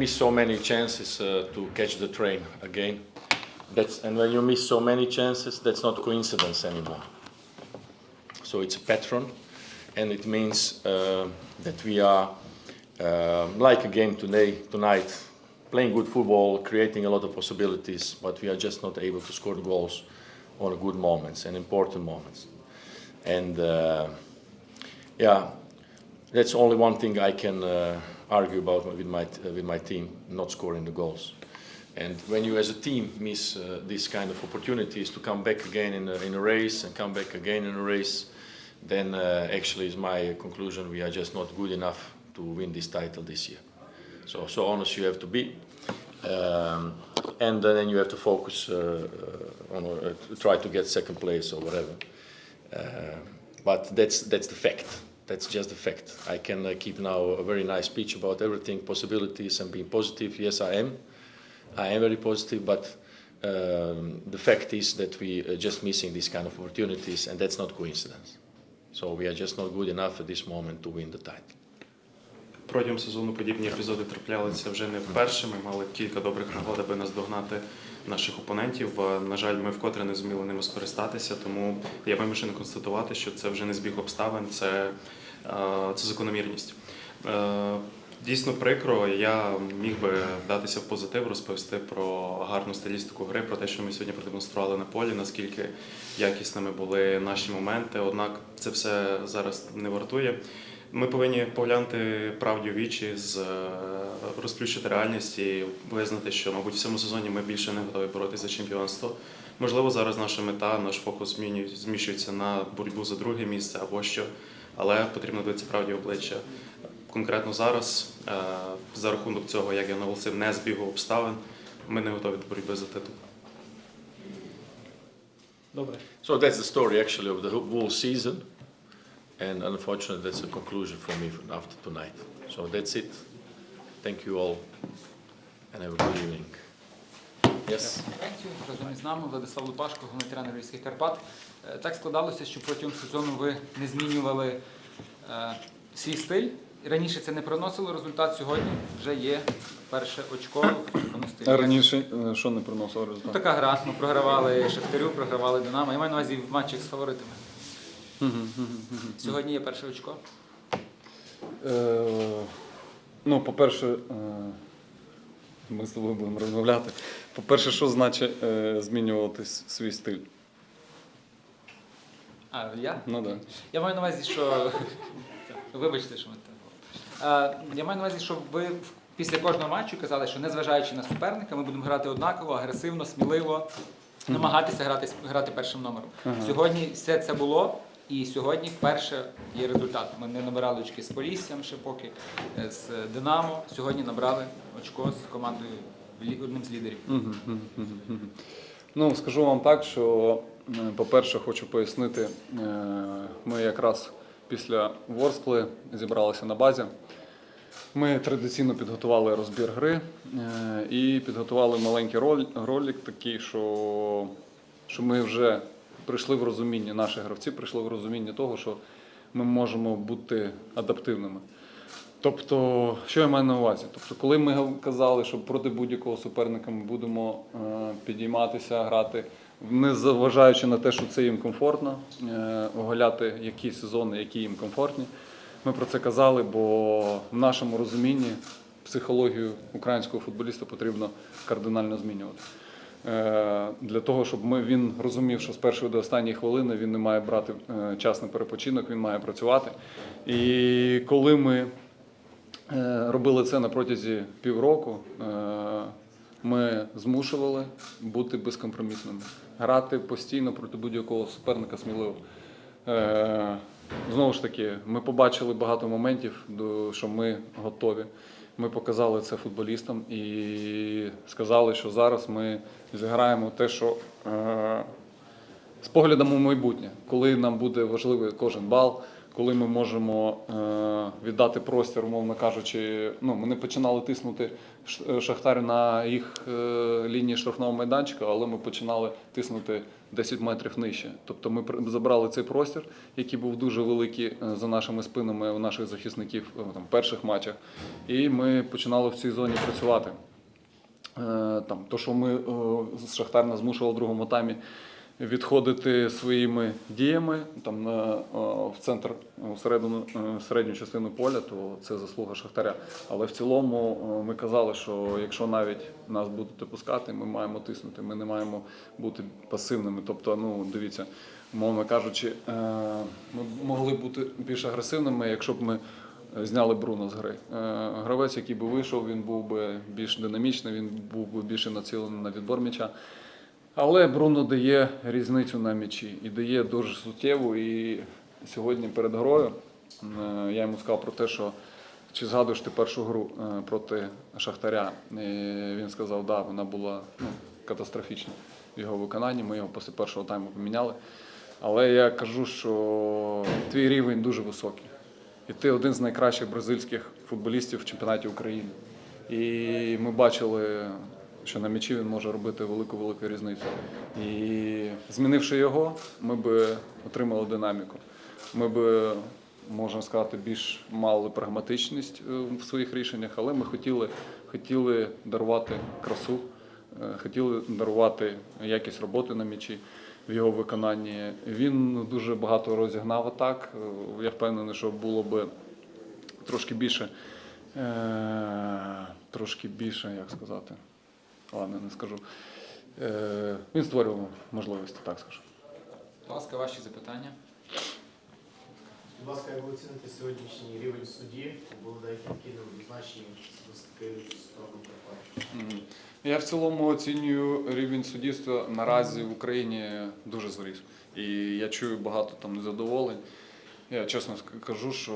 missed so many chances uh, to catch the train again. That's, and when you miss so many chances, that's not coincidence anymore. So it's a pattern, and it means uh, that we are, uh, like a game today, tonight, playing good football, creating a lot of possibilities, but we are just not able to score goals on good moments and important moments. And uh, yeah, that's only one thing I can uh, argue about with my with my team not scoring the goals. And when you as a team miss uh, these kind of opportunities to come back again in a, in a race and come back again in a race, then uh, actually is my conclusion we are just not good enough to win this title this year. So so honest you have to be. Um, and then you have to focus uh, uh, on uh, try to get second place or whatever. Uh, but that's that's the fact. That's just the fact. I can uh, keep now a very nice speech about everything, possibilities, and being positive. Yes, I am. I am very positive, but um, the fact is that we are just missing these kind of opportunities, and that's not coincidence. So we are just not good enough at this moment to win the title. Протягом сезону подібні епізоди траплялися вже не вперше. Ми мали кілька добрих нагод, аби наздогнати наших опонентів. Е, На жаль, ми вкотре не зуміли ними скористатися, тому я вимушений констатувати, що це вже не збіг обставин, це, е, це закономірність. Е, Дійсно прикро, я міг би вдатися в позитив, розповісти про гарну стилістику гри, про те, що ми сьогодні продемонстрували на полі, наскільки якісними були наші моменти. Однак це все зараз не вартує. Ми повинні поглянути правді в вічі, з е, розплющити реальність і визнати, що, мабуть, в цьому сезоні ми більше не готові боротися за чемпіонство. Можливо, зараз наша мета, наш фокус зміщується на боротьбу за друге місце або що, але потрібно дивитися правді в обличчя. Конкретно зараз, е, за рахунок цього, як я наголосив, не збігу обставин, ми не готові до боротьби за титул. Добре. So that's the story actually of the whole season, and unfortunately, that's the conclusion for me after tonight. So that's it. Thank you all, and have a good evening. Yes. Конференцію разом із нами Владислав Лупашко, головний тренер Львівських Карпат. Е, Так складалося, що протягом сезону ви не змінювали е, свій стиль. Раніше це не приносило результат. Сьогодні вже є перше очко. в такому стилі. А раніше е, що не приносило Ну, результат? така гра. Ми програвали Шахтарю, програвали Динамо. Я маю на увазі в матчах з фаворитами. Сьогодні є перше очко. Е, ну, по-перше, е, ми з тобою будемо розмовляти. По-перше, що значить е, змінювати с- свій стиль? А, я? Ну так. Да. Я маю на увазі, що. Вибачте, що ми так. Е, Я маю на увазі, що ви в- після кожного матчу казали, що незважаючи на суперника, ми будемо грати однаково, агресивно, сміливо, намагатися грати, грати першим номером. Ага. Сьогодні все це було, і сьогодні вперше є результат. Ми не набирали очки з Поліссям ще поки, е, з Динамо. Сьогодні набрали очко з командою одним з лідерів. Ну, скажу вам так, що, е, по-перше, хочу пояснити, е, ми якраз після Ворскли зібралися на базі. Ми традиційно підготували розбір гри і підготували маленький ролик такий, що, що ми вже прийшли в розуміння, наші гравці прийшли в розуміння того, що ми можемо бути адаптивними. Тобто, що я маю на увазі? Тобто, коли ми казали, що проти будь-якого суперника ми будемо е, підійматися, грати, не зважаючи на те, що це їм комфортно, е, оголяти які сезони, які їм комфортні. Ми про це казали, бо в нашому розумінні психологію українського футболіста потрібно кардинально змінювати. Е, Для того, щоб ми, він розумів, що з першої до останньої хвилини він не має брати е, час на перепочинок, він має працювати. І коли ми Е, Робили це на протязі півроку. Ми змушували бути безкомпромісними, грати постійно проти будь-якого суперника сміливо. Знову ж таки, ми побачили багато моментів, що ми готові. Ми показали це футболістам і сказали, що зараз ми зіграємо те, що е, з поглядом у майбутнє, коли нам буде важливий кожен бал, коли ми можемо е, віддати простір, умовно кажучи, ну ми не починали тиснути е, Шахтар на їх е, лінії штрафного майданчика, але ми починали тиснути 10 метрів нижче. Тобто ми забрали цей простір, який був дуже великий за нашими спинами у наших захисників там, в перших матчах. І ми починали в цій зоні працювати. Там, то, що ми з Шахтар нас змушував в другому таймі відходити своїми діями там, на, в центр, е, всередину, е, середню частину поля, то це заслуга Шахтаря. Але в цілому ми казали, що якщо навіть нас будуть пускати, ми маємо тиснути, ми не маємо бути пасивними. Тобто, ну, дивіться, умовно кажучи, е, ми могли бути більш агресивними, якщо б ми зняли Бруно з гри. Е, Гравець, який би вийшов, він був би більш динамічний, він був би більше націлений на відбор м'яча. Але Бруно дає різницю на м'ячі і дає дуже суттєву. І сьогодні перед грою е, я йому сказав про те, що чи згадуєш ти першу гру е, проти Шахтаря? І він сказав, да, вона була ну, катастрофічна в його виконанні. Ми його після першого тайму поміняли. Але я кажу, що твій рівень дуже високий. І ти один з найкращих бразильських футболістів в чемпіонаті України. І ми бачили, що на м'ячі він може робити велику-велику різницю. І змінивши його, ми б отримали динаміку. Ми б, можна сказати, більш мали прагматичність е, в своїх рішеннях, але ми хотіли, хотіли дарувати красу, е, хотіли дарувати якість роботи на м'ячі в його виконанні. Він дуже багато розігнав атак. Е, Я впевнений, що було би трошки більше, трошки більше, як сказати. Ладно, не скажу. Е, він створював можливості, так скажу. Будь ласка, ваші запитання. Будь ласка, як ви оціните сьогоднішній рівень судді? Були деякі неоднозначні статистики з сторони Карпат. Я в цілому оцінюю рівень суддівства наразі в Україні дуже зріс. І я чую багато там незадоволень. Я чесно ск- кажу, що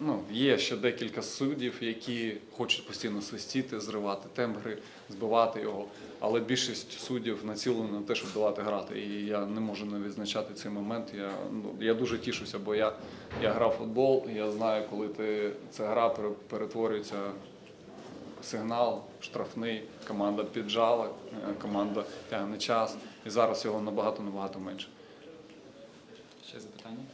ну, є ще декілька суддів, які хочуть постійно свистіти, зривати темп гри, збивати його. Але більшість суддів націлена на те, щоб давати грати. І я не можу не відзначати цей момент. Я, ну, я дуже тішуся, бо я, я грав футбол, я знаю, коли ти ця гра перетворюється сигнал, штрафний, команда піджала, е, команда тягне час. І зараз його набагато-набагато менше. Ще запитання.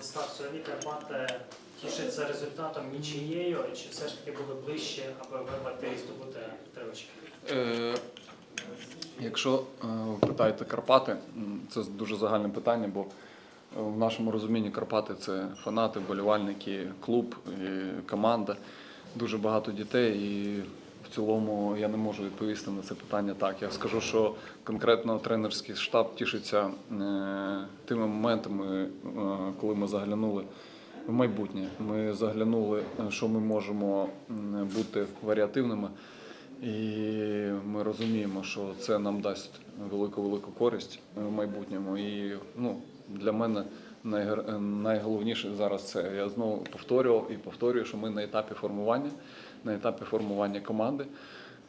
Став, сьогодні Карпати тішаться результатом нічиєю, чи все ж таки були ближче, аби вирвати і здобути три очки? Е, якщо е, ви питаєте Карпати, це дуже загальне питання, бо е, в нашому розумінні Карпати це фанати, вболівальники, клуб, команда, дуже багато дітей. І в цілому я не можу відповісти на це питання так. Я скажу, що конкретно тренерський штаб тішиться е, тими моментами, е, коли ми заглянули в майбутнє. Ми заглянули, е, що ми можемо бути варіативними. І ми розуміємо, що це нам дасть велику велику користь в майбутньому. І ну, для мене найголовніше зараз це. Я знову повторював і повторюю, що ми на етапі формування, на етапі формування команди.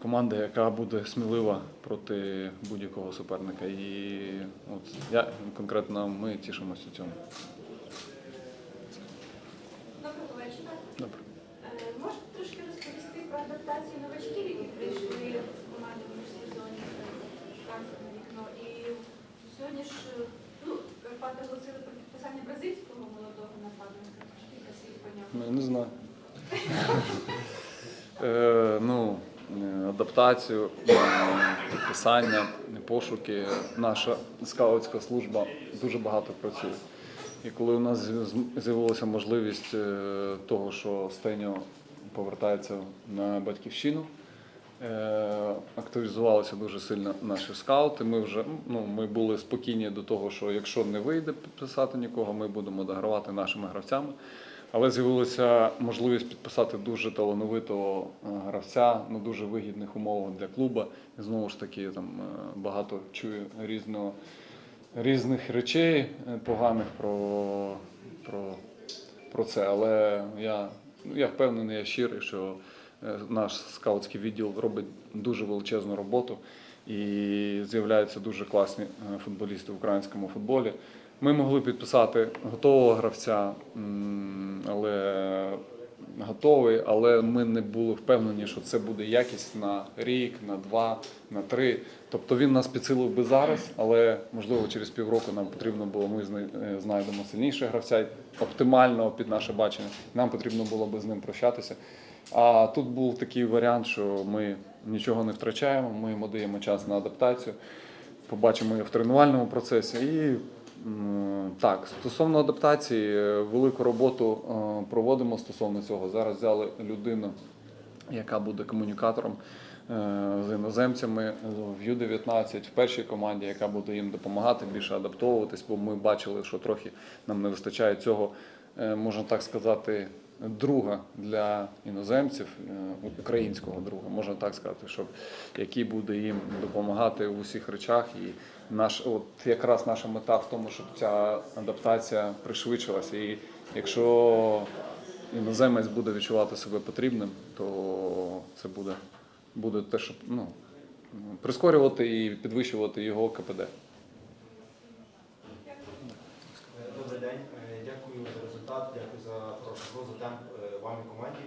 Команди, яка буде смілива проти будь-якого суперника. І от я конкретно ми тішимося цьому. Доброго вечора. Добре. Е, Можете трошки розповісти про адаптацію новачків, які прийшли в команду в міжсезонні трансферне вікно. І сьогодні ж ну, Карпати оголосили про підписання бразильського молодого нападника. Кілька слів по ньому. Ну, не знаю. Е, ну, е, адаптацію, е, підписання, пошуки. Наша скаутська служба дуже багато працює. І коли у нас з'явилася можливість е, того, що Стеньо повертається на батьківщину, активізувалися дуже сильно наші скаути. Ми вже ну, ми були спокійні до того, що якщо не вийде підписати нікого, ми будемо догравати нашими гравцями. Але з'явилася можливість підписати дуже талановитого е, гравця на дуже вигідних умовах для клубу. І знову ж таки, там е, багато чую різного, різних речей е, поганих про, про, про це. Але я, ну, я впевнений, я щирий, що е, наш скаутський відділ робить дуже величезну роботу і з'являються дуже класні е, футболісти в українському футболі. Ми могли підписати готового гравця, але готовий, але ми не були впевнені, що це буде якість на рік, на два, на три. Тобто він нас підсилив би зараз, але можливо через півроку нам потрібно було, ми е, знайдемо сильнішого гравця, оптимального під наше бачення. Нам потрібно було би з ним прощатися. А тут був такий варіант, що ми нічого не втрачаємо, ми йому даємо час на адаптацію, побачимо його в тренувальному процесі. І так, стосовно адаптації, е, велику роботу е, проводимо стосовно цього. Зараз взяли людину, яка буде комунікатором е, з іноземцями в Ю-19 в першій команді, яка буде їм допомагати більше адаптовуватись, бо ми бачили, що трохи нам не вистачає цього, можна так сказати, друга для іноземців, е, українського друга, можна так сказати, щоб який буде їм допомагати в усіх речах. І наш, от якраз наша мета в тому, щоб ця адаптація пришвидшилася. І якщо іноземець буде відчувати себе потрібним, то це буде, буде те, що ну, прискорювати і підвищувати його КПД. Е, Добрий день, Е, дякую за результат, дякую за хорошу гру, за темп е, вам і команді.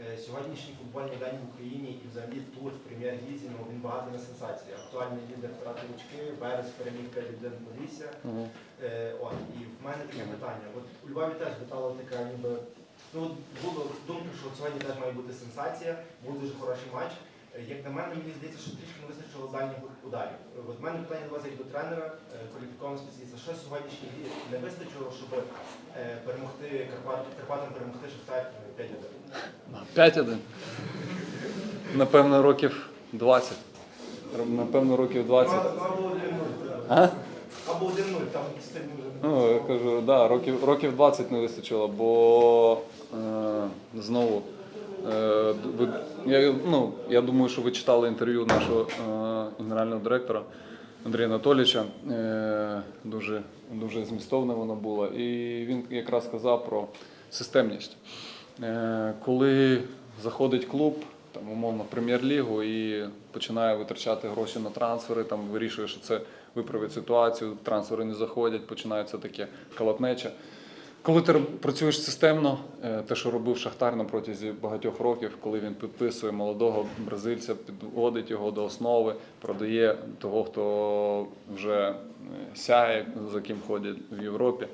Е, Сьогоднішній футбольний день в Україні і взагалі тур в прем'єр-лізі, ну він багато на сенсації. Актуальний лідер втратив очки, Берез переміг 5-1 Полісся. Е, От, і в мене таке питання. От у Львові теж питала така ніби. Ну, було думка, що сьогодні теж має бути сенсація, був дуже хороший матч. Як на мене, мені здається, що трішки не вистачило дальніх ударів. От в мене питання до вас як до тренера, е, кваліфікованого спеціаліста. Що сьогоднішній не вистачило, щоб е, перемогти Карпат, Карпатам перемогти Шахтар е, 5-1? 5-1. Напевно, років 20. Напевно, років 20. Ну, Або 1-0. А? Або 1-0, там стильно вже. Ну, я кажу, да, років, років 20 не вистачило, бо е, знову. Е, ви, я, ну, я думаю, що ви читали інтерв'ю нашого е, генерального директора Андрія Анатолійовича. Е, дуже, дуже змістовне воно було. І він якраз сказав про системність. Коли заходить клуб, там, умовно, прем'єр-лігу і починає витрачати гроші на трансфери, там вирішує, що це виправить ситуацію, трансфери не заходять, починається таке колотнеча. Коли ти працюєш системно, е, те, що робив Шахтар на протязі багатьох років, коли він підписує молодого бразильця, підводить його до основи, продає того, хто вже е, сяє, за ким ходять в Європі.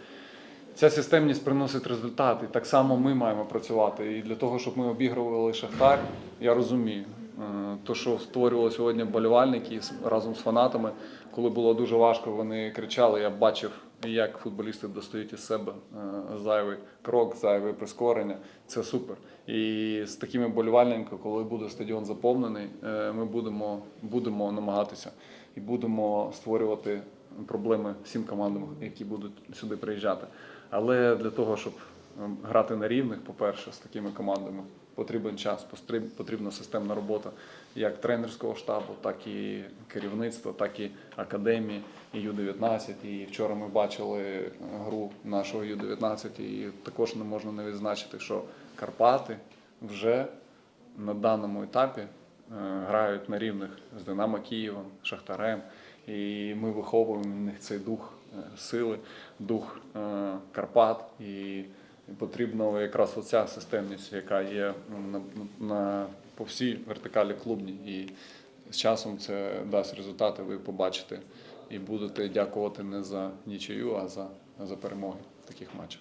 Ця системність приносить результат, і так само ми маємо працювати. І для того, щоб ми обігрували Шахтар, я розумію. Е, То, що створювали сьогодні болівальники разом з фанатами, коли було дуже важко, вони кричали. Я бачив, як футболісти достають із себе е, зайвий крок, зайве прискорення. Це супер. І з такими болівальниками, коли буде стадіон заповнений, е, ми будемо, будемо намагатися і будемо створювати проблеми всім командам, які будуть сюди приїжджати. Але для того, щоб ем, грати на рівних, по-перше, з такими командами, потрібен час, потрібна системна робота як тренерського штабу, так і керівництва, так і академії, і Ю-19. І вчора ми бачили е, гру нашого Ю-19, і також не можна не відзначити, що Карпати вже на даному етапі е, грають на рівних з Динамо Києвом, Шахтарем. І ми виховуємо в них цей дух е, сили, дух Карпат. І потрібна якраз оця системність, яка є на, на, по всій вертикалі клубні. І з часом це дасть результати, ви побачите і будете дякувати не за нічию, а за, за перемоги в таких матчах.